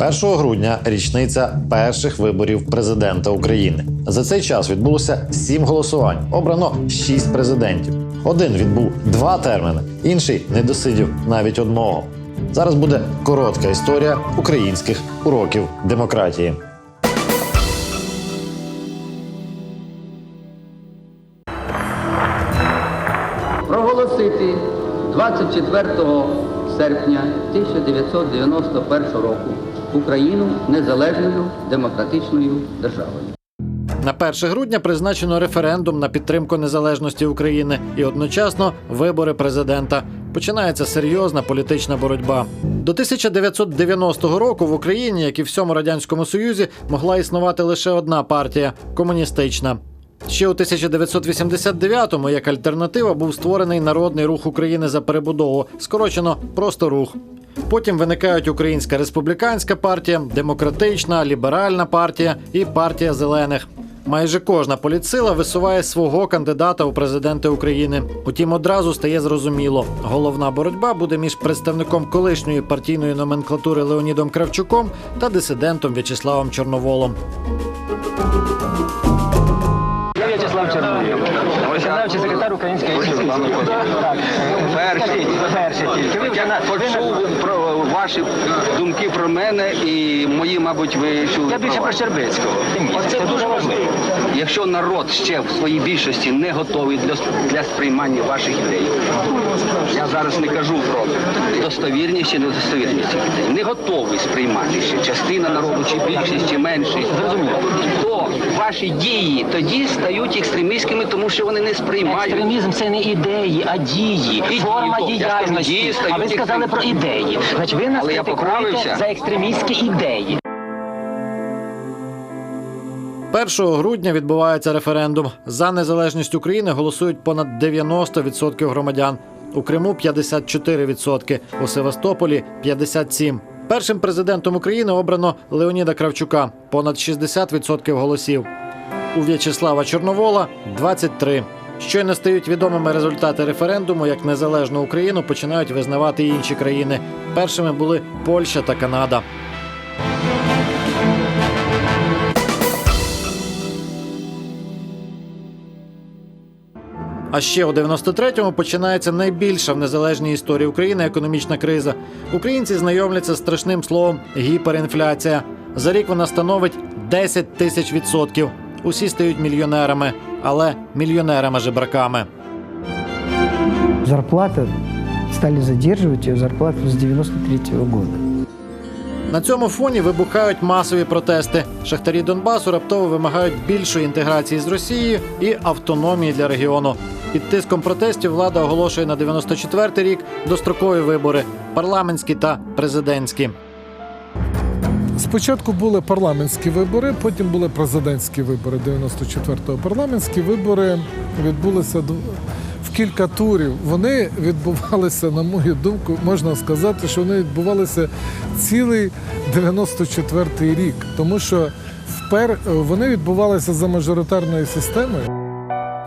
1 грудня річниця перших виборів президента України. За цей час відбулося сім голосувань. Обрано шість президентів. Один відбув два терміни, інший не досидів навіть одного. Зараз буде коротка історія українських уроків демократії. проголосити 24 серпня 1991 року Україну незалежною демократичною державою. На 1 грудня призначено референдум на підтримку незалежності України і одночасно вибори президента. Починається серйозна політична боротьба. До 1990 року в Україні, як і всьому радянському союзі, могла існувати лише одна партія комуністична. Ще у 1989-му як альтернатива був створений народний рух України за перебудову, скорочено просто рух. Потім виникають Українська республіканська партія, демократична, ліберальна партія і партія зелених. Майже кожна політсила висуває свого кандидата у президенти України. Утім, одразу стає зрозуміло, головна боротьба буде між представником колишньої партійної номенклатури Леонідом Кравчуком та дисидентом В'ячеславом Чорноволом. Виконавчий секретар Української. Перший тільки. Ви вже почув про ваші думки про мене і мої, мабуть, ви чули. Я більше про. Щербицького. Це дуже важливо. Якщо народ ще в своїй більшості не готовий для, для сприймання ваших ідей, я зараз не кажу про достовірність чи недостовірність ідей, не готовий сприймати ще частина народу, чи більшість, чи меншість, Зрозуміло. Ваші дії тоді стають екстремістськими, тому що вони не сприймають. Екстремізм це не ідеї, а дії, І форма діяльності. дії А ви сказали про ідеї. Значить, ви нас Але я критикуєте за екстремістські ідеї. 1 грудня відбувається референдум. За незалежність України голосують понад 90% громадян. У Криму 54%, у Севастополі 57%. Першим президентом України обрано Леоніда Кравчука понад 60% голосів. У В'ячеслава Чорновола 23%. Щойно стають відомими результати референдуму, як незалежну Україну починають визнавати і інші країни. Першими були Польща та Канада. А ще у 93-му починається найбільша в незалежній історії України економічна криза. Українці знайомляться з страшним словом гіперінфляція. За рік вона становить 10 тисяч відсотків. Усі стають мільйонерами, але мільйонерами жебраками. Зарплата стали задерживать ее зарплату с 93 года. На цьому фоні вибухають масові протести. Шахтарі Донбасу раптово вимагають більшої інтеграції з Росією і автономії для регіону. Під тиском протестів влада оголошує на 94-й рік дострокові вибори парламентські та президентські. Спочатку були парламентські вибори, потім були президентські вибори 94-го. Парламентські вибори відбулися в кілька турів. Вони відбувалися, на мою думку, можна сказати, що вони відбувалися цілий 94-й рік, тому що впер вони відбувалися за мажоритарною системою.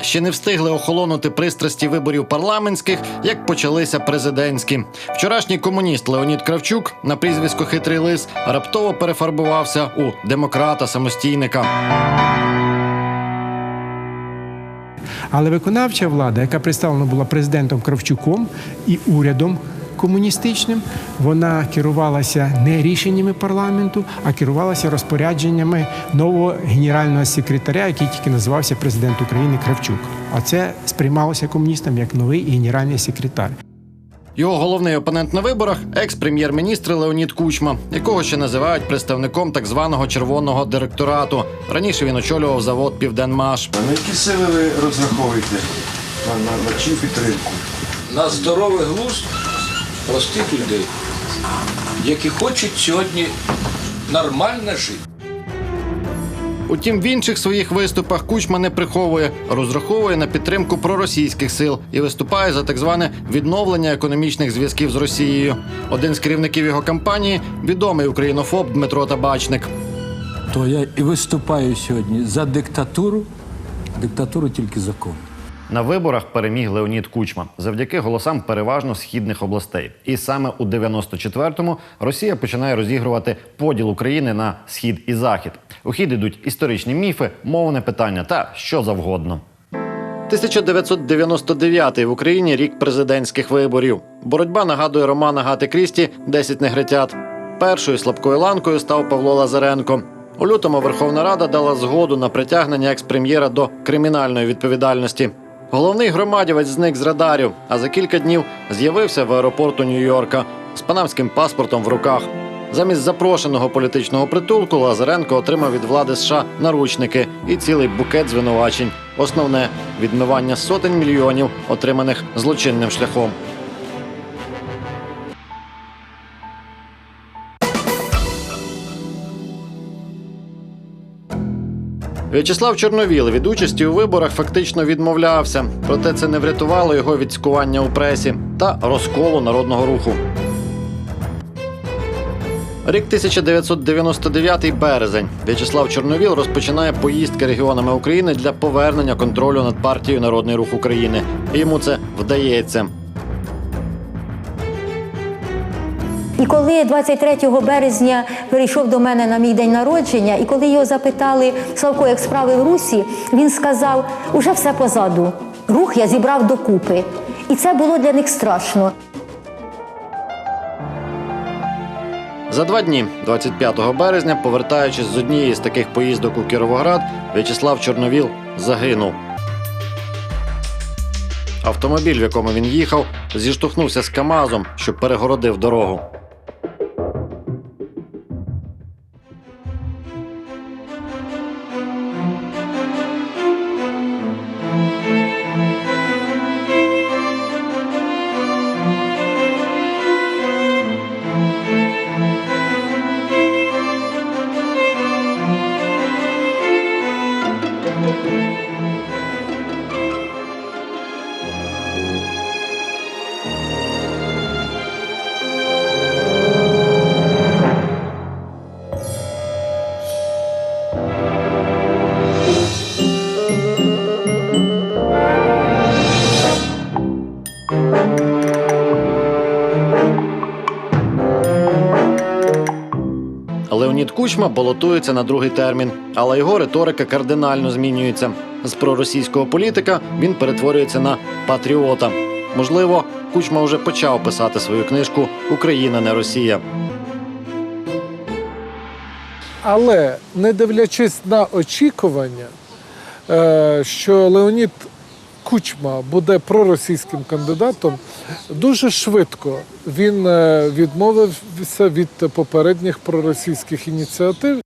Ще не встигли охолонути пристрасті виборів парламентських, як почалися президентські. Вчорашній комуніст Леонід Кравчук на прізвисько Хитрий лис раптово перефарбувався у демократа самостійника. Але виконавча влада, яка представлена була президентом Кравчуком і урядом комуністичним, вона керувалася не рішеннями парламенту, а керувалася розпорядженнями нового генерального секретаря, який тільки називався президент України Кравчук. А це сприймалося комуністам як новий генеральний секретар. Його головний опонент на виборах екс-прем'єр-міністр Леонід Кучма, якого ще називають представником так званого червоного директорату. Раніше він очолював завод Південмаш. А на які сили ви розраховуєте? На, на, на чию підтримку? на здоровий глузд простих людей, які хочуть сьогодні нормально жити. Утім, в інших своїх виступах Кучма не приховує, розраховує на підтримку проросійських сил і виступає за так зване відновлення економічних зв'язків з Росією. Один з керівників його кампанії відомий українофоб Дмитро Табачник. То я і виступаю сьогодні за диктатуру, диктатуру тільки закону. На виборах переміг Леонід Кучма завдяки голосам переважно східних областей. І саме у 94-му Росія починає розігрувати поділ України на схід і захід. У хід ідуть історичні міфи, мовне питання та що завгодно. 1999 в Україні рік президентських виборів. Боротьба нагадує роман Агати Крісті «10 негритят. Першою слабкою ланкою став Павло Лазаренко. У лютому Верховна Рада дала згоду на притягнення експрем'єра до кримінальної відповідальності. Головний громадівець зник з радарів, а за кілька днів з'явився в аеропорту Нью-Йорка з панамським паспортом в руках. Замість запрошеного політичного притулку Лазаренко отримав від влади США наручники і цілий букет звинувачень. Основне відмивання сотень мільйонів, отриманих злочинним шляхом. В'ячеслав Чорновіл від участі у виборах фактично відмовлявся, проте це не врятувало його від цькування у пресі та розколу народного руху. Рік 1999 березень. В'ячеслав Чорновіл розпочинає поїздки регіонами України для повернення контролю над партією Народний рух України. Йому це вдається. І коли 23 березня перейшов до мене на мій день народження, і коли його запитали Славко, як справи в Русі, він сказав: уже все позаду. Рух я зібрав докупи. І це було для них страшно. За два дні, 25 березня, повертаючись з однієї з таких поїздок у Кіровоград, В'ячеслав Чорновіл загинув. Автомобіль, в якому він їхав, зіштовхнувся з Камазом, що перегородив дорогу. Кучма балотується на другий термін, але його риторика кардинально змінюється. З проросійського політика він перетворюється на патріота. Можливо, Кучма вже почав писати свою книжку Україна не Росія. Але не дивлячись на очікування, е, що Леонід Кучма буде проросійським кандидатом, дуже швидко він е, відмовився від попередніх проросійських ініціатив.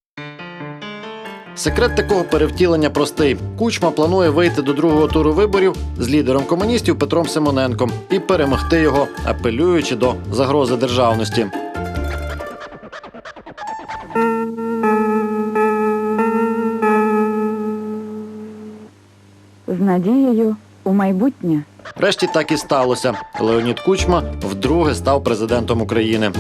Секрет такого перевтілення простий. Кучма планує вийти до другого туру виборів з лідером комуністів Петром Симоненком і перемогти його, апелюючи до загрози державності. з надією у майбутнє. Врешті так і сталося. Леонід Кучма вдруге став президентом України.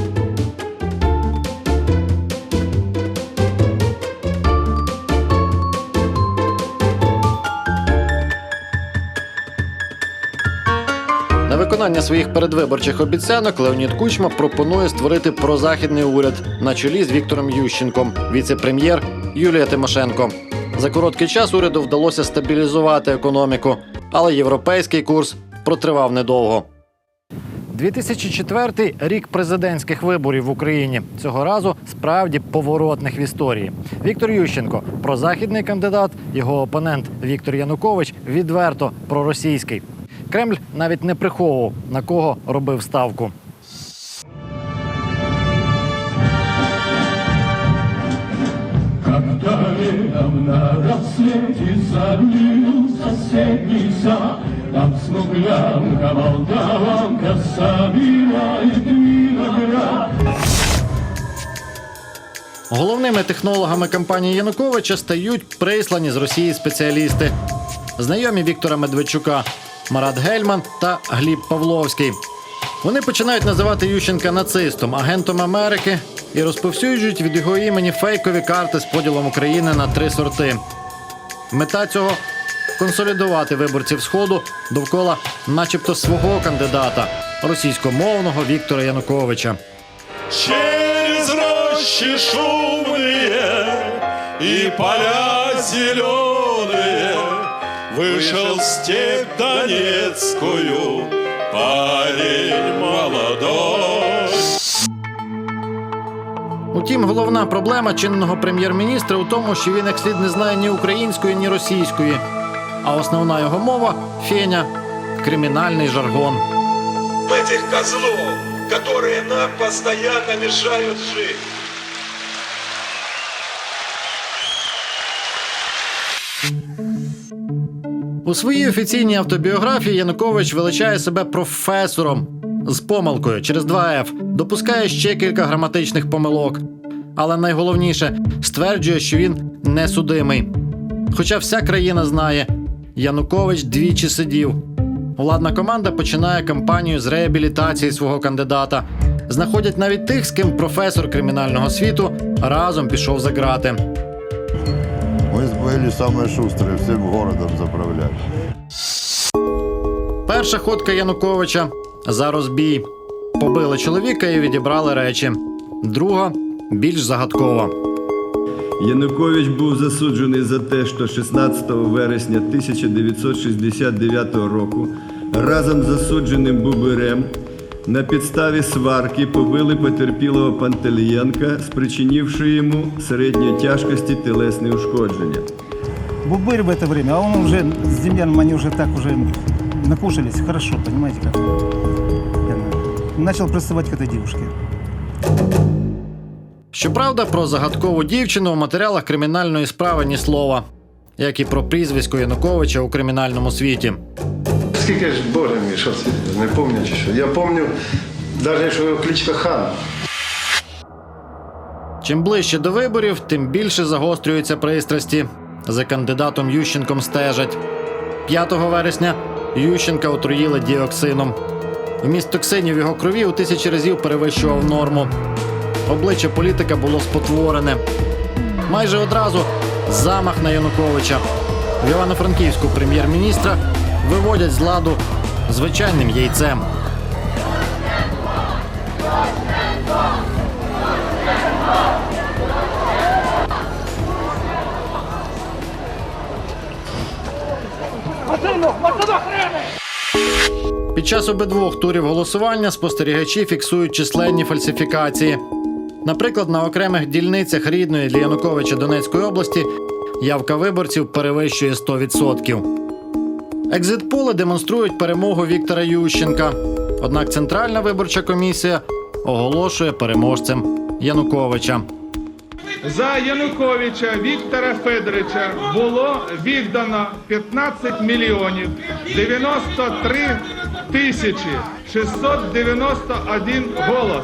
На виконання своїх передвиборчих обіцянок Леонід Кучма пропонує створити прозахідний уряд на чолі з Віктором Ющенком, віце-прем'єр Юлія Тимошенко. За короткий час уряду вдалося стабілізувати економіку, але європейський курс протривав недовго. 2004 – рік президентських виборів в Україні. Цього разу справді поворотних в історії. Віктор Ющенко прозахідний кандидат, його опонент Віктор Янукович відверто проросійський. Кремль навіть не приховував на кого робив ставку. Когда летом на рассвете залил соседний сад, Там смуглянка, молдаванка собирает виноград. Головними технологами кампанії Януковича стають прислані з Росії спеціалісти, знайомі Віктора Медведчука, Марат Гельман та Гліб Павловський. Вони починають називати Ющенка нацистом, агентом Америки і розповсюджують від його імені фейкові карти з поділом України на три сорти. Мета цього консолідувати виборців сходу довкола, начебто, свого кандидата російськомовного Віктора Януковича. Через рощи шумные и поля зеленые Вышел в степь Донецкую парень молодой. Утім, головна проблема чинного прем'єр-міністра у тому, що він як слід не знає ні української, ні російської. А основна його мова феня кримінальний жаргон. Этих козлов, которые нам постоянно мешают жить. У своїй офіційній автобіографії Янукович величає себе професором з помилкою через 2 F, допускає ще кілька граматичних помилок Але найголовніше стверджує, що він несудимий. Хоча вся країна знає, Янукович двічі сидів. Владна команда починає кампанію з реабілітації свого кандидата. Знаходять навіть тих, з ким професор кримінального світу разом пішов за грати. Мы были самые шустрые, всем городом заправляли. Перша ходка Януковича за розбій. Побили чоловіка і відібрали речі. Друга більш загадкова. Янукович був засуджений за те, що 16 вересня 1969 року разом з засудженим Бубирем на підставі сварки побили потерпілого Пантелієнка, спричинивши йому середньої тяжкості тілесні ушкодження. Бубырь в это время, а он уже с Демьяном, они уже так уже накушались, хорошо, понимаете как? Начал приставать к этой девушке. Щоправда, про загадкову дівчину у матеріалах кримінальної справи ні слова, як і про прізвисько Януковича у кримінальному світі. Скільки ж, боже мій, що це, не пам'ятаю чи що. Я пам'ятаю, навіть що його кличка хан. Чим ближче до виборів, тим більше загострюються пристрасті. За кандидатом Ющенком стежать. 5 вересня Ющенка отруїли діоксином. Вміст токсинів його крові у тисячі разів перевищував норму. Обличчя політика було спотворене. Майже одразу замах на Януковича. В Івано-Франківську прем'єр-міністра виводять з ладу звичайним яйцем. Під час обидвох турів голосування спостерігачі фіксують численні фальсифікації. Наприклад, на окремих дільницях рідної для Януковича Донецької області явка виборців перевищує 100%. Екзитполи демонструють перемогу Віктора Ющенка. Однак Центральна виборча комісія оголошує переможцем Януковича. За Януковича Віктора Федоровича було віддано 15 мільйонів 93 тисячі 691 голос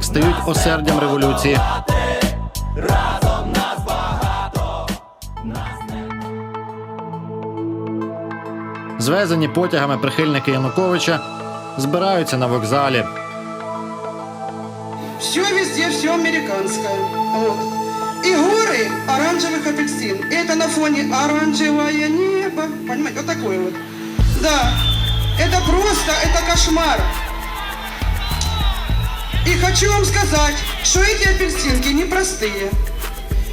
стають осердям революції. Разом нас багато, Звезені потягами прихильники Януковича збираються на вокзалі. Все везде, все американское. Вот. И горы оранжевых апельсин. И это на фоне оранжевое небо. Понимаете, вот такое вот. Да, это просто, это кошмар. И хочу вам сказать, что эти апельсинки непростые.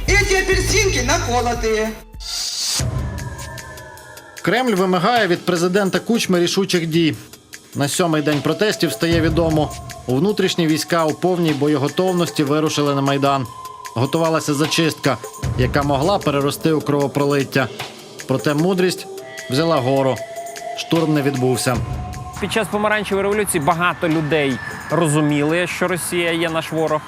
Эти апельсинки наколотые. Кремль вимагає від президента Кучми рішучих дій. На сьомий день протестів стає відомо. У внутрішні війська у повній боєготовності вирушили на майдан. Готувалася зачистка, яка могла перерости у кровопролиття. Проте мудрість взяла гору. Штурм не відбувся. Під час помаранчевої революції багато людей розуміли, що Росія є наш ворог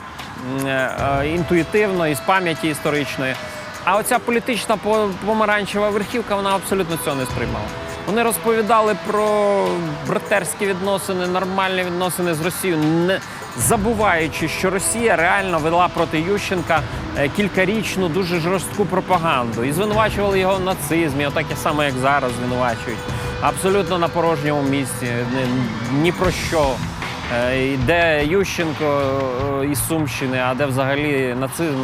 е, е, інтуїтивно і з пам'яті історичної. А оця політична помаранчева верхівка вона абсолютно цього не сприймала. Вони розповідали про братерські відносини, нормальні відносини з Росією, не забуваючи, що Росія реально вела проти Ющенка е, кількарічну дуже жорстку пропаганду і звинувачували його в нацизмі, отак саме як зараз звинувачують. Абсолютно на порожньому місці, ні, про що. Е, Де Ющенко е, із Сумщини, а де взагалі нацизм.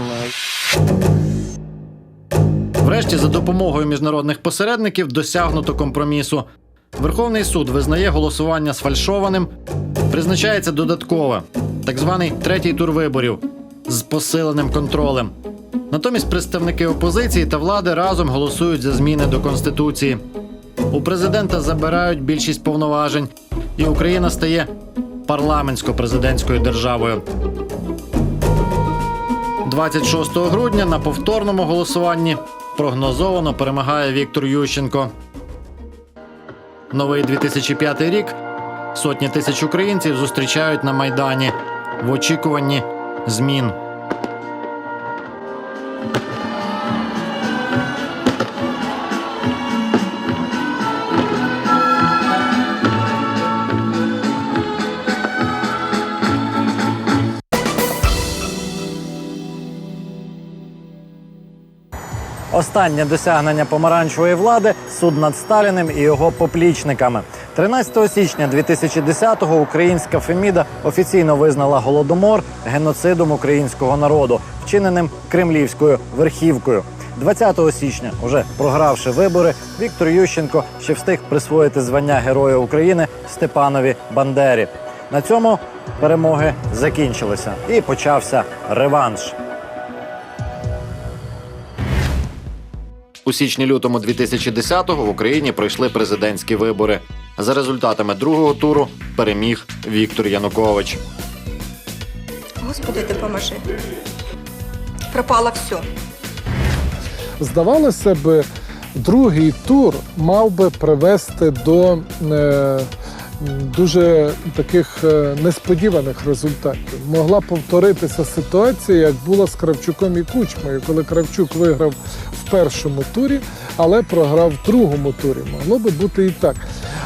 Врешті, за допомогою міжнародних посередників досягнуто компромісу. Верховний суд визнає голосування сфальшованим, призначається додаткове, так званий третій тур виборів з посиленим контролем. Натомість представники опозиції та влади разом голосують за зміни до конституції. У президента забирають більшість повноважень, і Україна стає парламентсько-президентською державою. 26 грудня на повторному голосуванні прогнозовано перемагає Віктор Ющенко. Новий 2005 рік сотні тисяч українців зустрічають на Майдані в очікуванні змін. Останнє досягнення помаранчевої влади суд над Сталіним і його поплічниками. 13 січня 2010-го українська Феміда офіційно визнала голодомор геноцидом українського народу, вчиненим кремлівською верхівкою. 20 січня, уже програвши вибори, Віктор Ющенко ще встиг присвоїти звання Героя України Степанові Бандері. На цьому перемоги закінчилися і почався реванш. У січні-лютому 2010-го в Україні пройшли президентські вибори. За результатами другого туру переміг Віктор Янукович. Господи, допоможи. Пропало все. Здавалося б, другий тур мав би привести до е, дуже таких е, несподіваних результатів. Могла повторитися ситуація, як була з Кравчуком і Кучмою, коли Кравчук виграв в першому турі, але програв в другому турі. Могло би бути і так.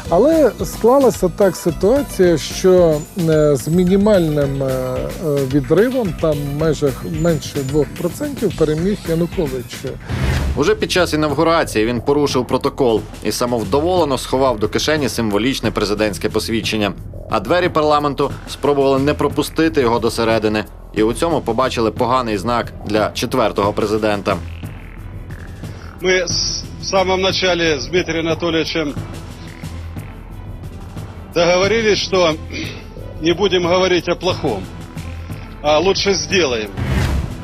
Але склалася так ситуація, що е, з мінімальним е, відривом, там в межах менше 2%, переміг Янукович. Уже під час інавгурації він порушив протокол і самовдоволено сховав до кишені символічне президентське посвідчення. А двері парламенту спробували не пропустити його до середини. І у цьому побачили поганий знак для четвертого президента. С- в самом начале с Дмитрием Анатольевичем договорились, что не будем говорить о плохом, а лучше сделаем.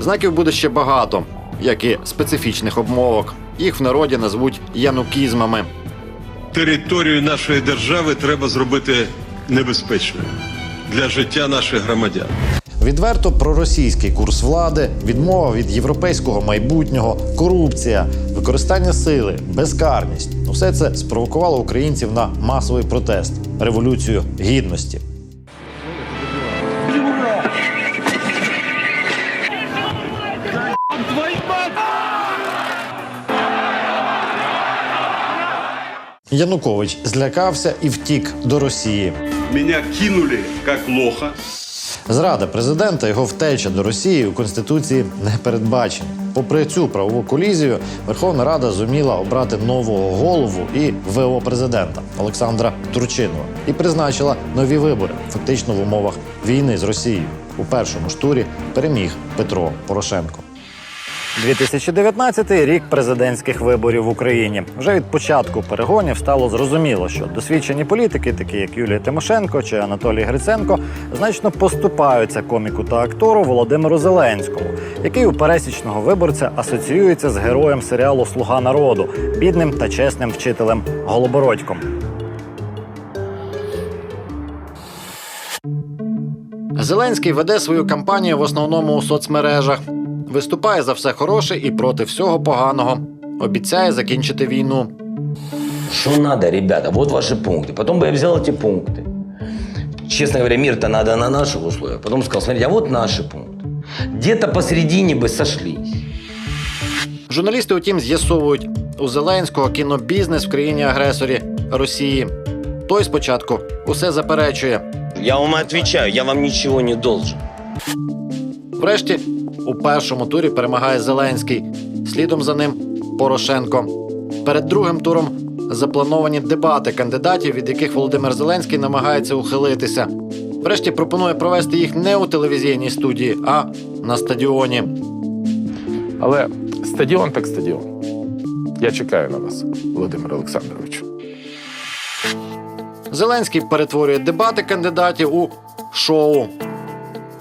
Знаків буде ще багато, як і специфічних обмовок. Їх в народі назвуть янукізмами. Територію нашої держави треба зробити небезпечною для життя наших громадян. Відверто проросійський курс влади, відмова від європейського майбутнього, корупція, використання сили, безкарність усе це спровокувало українців на масовий протест, революцію гідності. Янукович злякався і втік до Росії. Меня кинули как лоха. Зрада президента, його втеча до Росії у конституції не передбачені. Попри цю правову колізію, Верховна Рада зуміла обрати нового голову і ВО президента Олександра Турчинова і призначила нові вибори, фактично в умовах війни з Росією. У першому ж турі переміг Петро Порошенко. 2019 рік президентських виборів в Україні. Вже від початку перегонів стало зрозуміло, що досвідчені політики, такі як Юлія Тимошенко чи Анатолій Гриценко, значно поступаються коміку та актору Володимиру Зеленському, який у пересічного виборця асоціюється з героєм серіалу Слуга народу, бідним та чесним вчителем Голобородьком. Зеленський веде свою кампанію в основному у соцмережах Виступає за все хороше і проти всього поганого. Обіцяє закінчити війну. Что надо, ребята? Вот ваши пункты. Потом бы я взял эти пункты. Честно говоря, мир-то надо на наших условиях. Потом сказал, смотрите, а вот наши пункты. Где-то посередине бы сошлись. Журналісти, утім, з'ясовують, у Зеленського кінобізнес в країні агресорі Росії. Той спочатку усе заперечує. Я вам отвечаю, я вам ничего не должен. Врешті, у першому турі перемагає Зеленський, слідом за ним Порошенко. Перед другим туром заплановані дебати кандидатів, від яких Володимир Зеленський намагається ухилитися. Врешті пропонує провести їх не у телевізійній студії, а на стадіоні. Але стадіон так стадіон. Я чекаю на вас, Володимир Олександрович. Зеленський перетворює дебати кандидатів у шоу.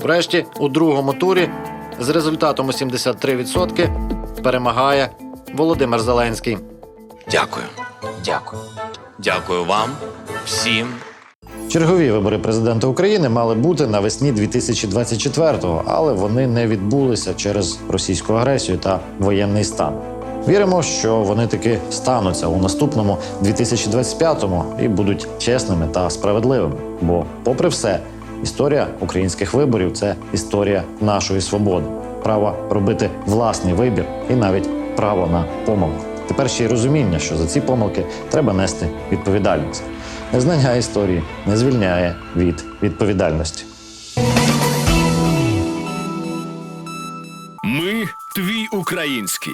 Врешті, у другому турі з результатом у 73% перемагає Володимир Зеленський. Дякую. Дякую. Дякую вам всім. Чергові вибори президента України мали бути навесні 2024-го, але вони не відбулися через російську агресію та воєнний стан. Віримо, що вони таки стануться у наступному 2025-му і будуть чесними та справедливими. Бо, попри все, історія українських виборів це історія нашої свободи, право робити власний вибір і навіть право на помилку. Тепер ще й розуміння, що за ці помилки треба нести відповідальність. Незнання історії не звільняє від відповідальності. Ми твій український.